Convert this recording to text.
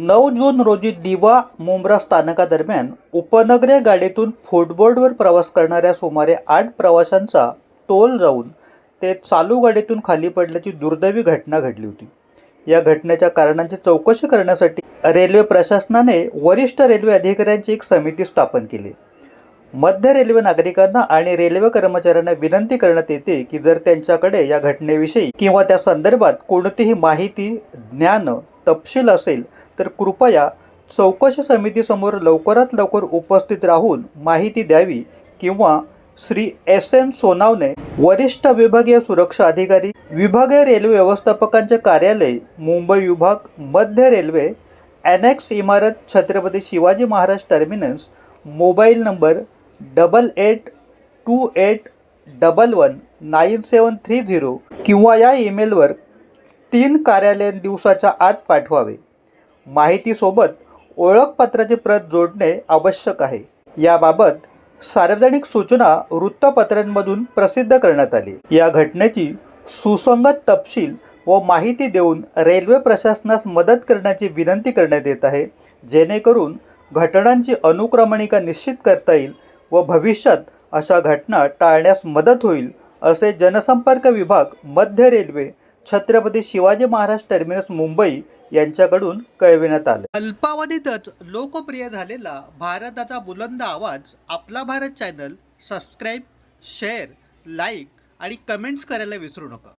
नऊ जून रोजी दिवा मुंब्रा स्थानकादरम्यान उपनगरीय गाडीतून फुटबोर्डवर प्रवास करणाऱ्या सुमारे आठ प्रवाशांचा तोल जाऊन ते चालू गाडीतून खाली पडल्याची दुर्दैवी घटना घडली होती. या घटनेच्या कारणांची चौकशी करण्यासाठी रेल्वे प्रशासनाने वरिष्ठ रेल्वे अधिकाऱ्यांची एक समिती स्थापन केली. मध्य रेल्वे नागरिकांना आणि रेल्वे कर्मचाऱ्यांना विनंती करण्यात येते की जर त्यांच्याकडे या घटनेविषयी किंवा त्या संदर्भात कोणतीही माहिती ज्ञान तपशील असेल तर कृपया चौकशी समितीसमोर लवकरात लवकर उपस्थित राहून माहिती द्यावी किंवा श्री एस एन सोनावणे वरिष्ठ विभागीय सुरक्षा अधिकारी विभागीय रेल्वे व्यवस्थापकांचे कार्यालय मुंबई विभाग मध्य रेल्वे ॲनेक्स इमारत Chhatrapati Shivaji Maharaj terminus mobile number double eight two eight double one nine seven three zero किंवा या ईमेलवर तीन कार्यालयीन दिवसाच्या आत पाठवावे. माहितीसोबत ओळखपत्राची प्रत जोडणे आवश्यक आहे. याबाबत सार्वजनिक सूचना वृत्तपत्रांमधून प्रसिद्ध करण्यात आली. या घटनेची सुसंगत तपशील व माहिती देऊन रेल्वे प्रशासनास मदत करण्याची विनंती करण्यात येत आहे. जेणेकरून घटनांची अनुक्रमणिका निश्चित करता येईल व भविष्यात अशा घटना टाळण्यास मदत होईल असे जनसंपर्क विभाग मध्य रेल्वे छत्रपती शिवाजी महाराज टर्मिनस मुंबई यांच्याकडून कळविण्यात आले. अल्पावधीतच लोकप्रिय झालेला भारताचा बुलंद आवाज आपला Bharat channel subscribe share like आणि कमेंट्स करायला विसरू नका.